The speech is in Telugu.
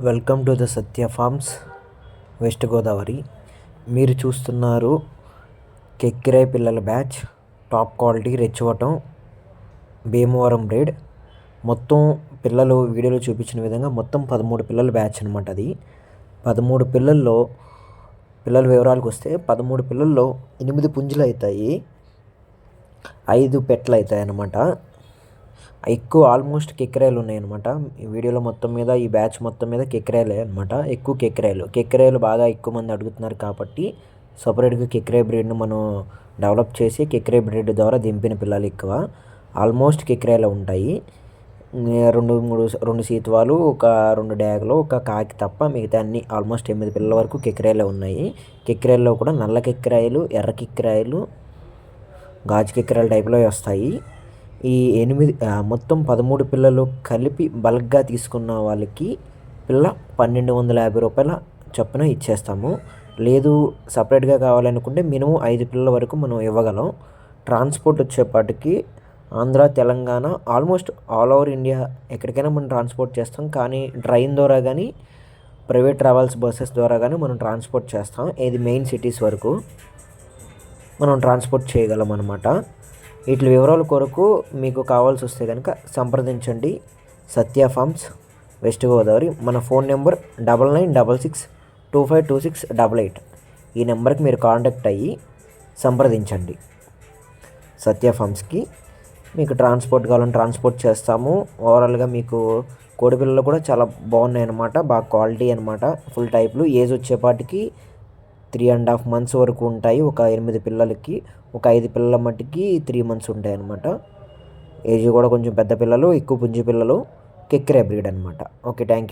Welcome to the Satya farms west Godavari. మీరు చూస్తున్నారు కెక్కిరాయ్ పిల్లల బ్యాచ్ టాప్ క్వాలిటీ రెచ్చవటం భీమవరం బ్రేడ్ మొత్తం పిల్లలు వీడియోలో చూపించిన విధంగా మొత్తం పదమూడు పిల్లల బ్యాచ్ అనమాట అది. పదమూడు పిల్లల్లో పిల్లల వివరాలకు వస్తే పదమూడు పిల్లల్లో ఎనిమిది పుంజులు అవుతాయి ఐదు పెట్లు అవుతాయి అన్నమాట ఎక్కువ ఆల్మోస్ట్ కెక్కిరాయలు ఉన్నాయన్నమాట. ఈ వీడియోలో మొత్తం మీద ఈ బ్యాచ్ మొత్తం మీద కెక్కిరాయలే అనమాట ఎక్కువ కెక్కిరాయలు కెక్కిరాయలు బాగా ఎక్కువ మంది అడుగుతున్నారు కాబట్టి సపరేట్గా కెక్రే బ్రీడ్ను మనం డెవలప్ చేసి కెక్రే బ్రీడ్ ద్వారా దింపిన పిల్లలు ఎక్కువ. ఆల్మోస్ట్ కెక్కిరాయలు ఉంటాయి. రెండు మూడు రెండు సీత్వాలు ఒక రెండు డ్యాగులు ఒక కాకి తప్ప మిగతా అన్ని ఆల్మోస్ట్ ఎనిమిది పిల్లల వరకు కెక్కిరాయలు ఉన్నాయి. కెక్కిరాయల్లో కూడా నల్ల కెక్కిరాయలు ఎర్ర కెక్కిరాయలు గాజు కెక్కిరాయల టైప్లో వస్తాయి. ఈ ఎనిమిది మొత్తం పదమూడు పిల్లలు కలిపి బల్క్గా తీసుకున్న వాళ్ళకి పిల్ల పన్నెండు వందల యాభై రూపాయల చొప్పున ఇచ్చేస్తాము. లేదు సపరేట్గా కావాలనుకుంటే మినిమం ఐదు పిల్లల వరకు మనం ఇవ్వగలం. ట్రాన్స్పోర్ట్ వచ్చేపాటికి Andhra Telangana almost all over India ఎక్కడికైనా మనం ట్రాన్స్పోర్ట్ చేస్తాం. కానీ ట్రైన్ ద్వారా కానీ ప్రైవేట్ ట్రావెల్స్ బస్సెస్ ద్వారా కానీ మనం ట్రాన్స్పోర్ట్ చేస్తాం. ఇది మెయిన్ సిటీస్ వరకు మనం ట్రాన్స్పోర్ట్ చేయగలం అనమాట వీటి వివరాల కొరకు మీకు కావాల్సి వస్తే కనుక సంప్రదించండి. Satya farms west Godavari. మన phone number double nine double six two five two six double eight. ఈ నెంబర్కి మీరు కాంటాక్ట్ అయ్యి సంప్రదించండి. సత్య ఫార్మ్స్కి మీకు ట్రాన్స్పోర్ట్ కావాలని ట్రాన్స్పోర్ట్ చేస్తాము. ఓవరాల్గా మీకు కోడిపిల్లలు కూడా చాలా బాగున్నాయి అనమాట బాగా క్వాలిటీ అనమాట ఫుల్ టైప్లు. ఏజ్ వచ్చేపాటికి త్రీ అండ్ హాఫ్ మంత్స్ వరకు ఉంటాయి. ఒక ఎనిమిది పిల్లలకి ఒక ఐదు పిల్లల మట్టికి త్రీ మంత్స్ ఉంటాయి అనమాట ఏజ్ కూడా కొంచెం పెద్ద పిల్లలు ఎక్కువ పుంజి పిల్లలు కెక్కిరే బ్రీడ్ అనమాట ఓకే థ్యాంక్ యూ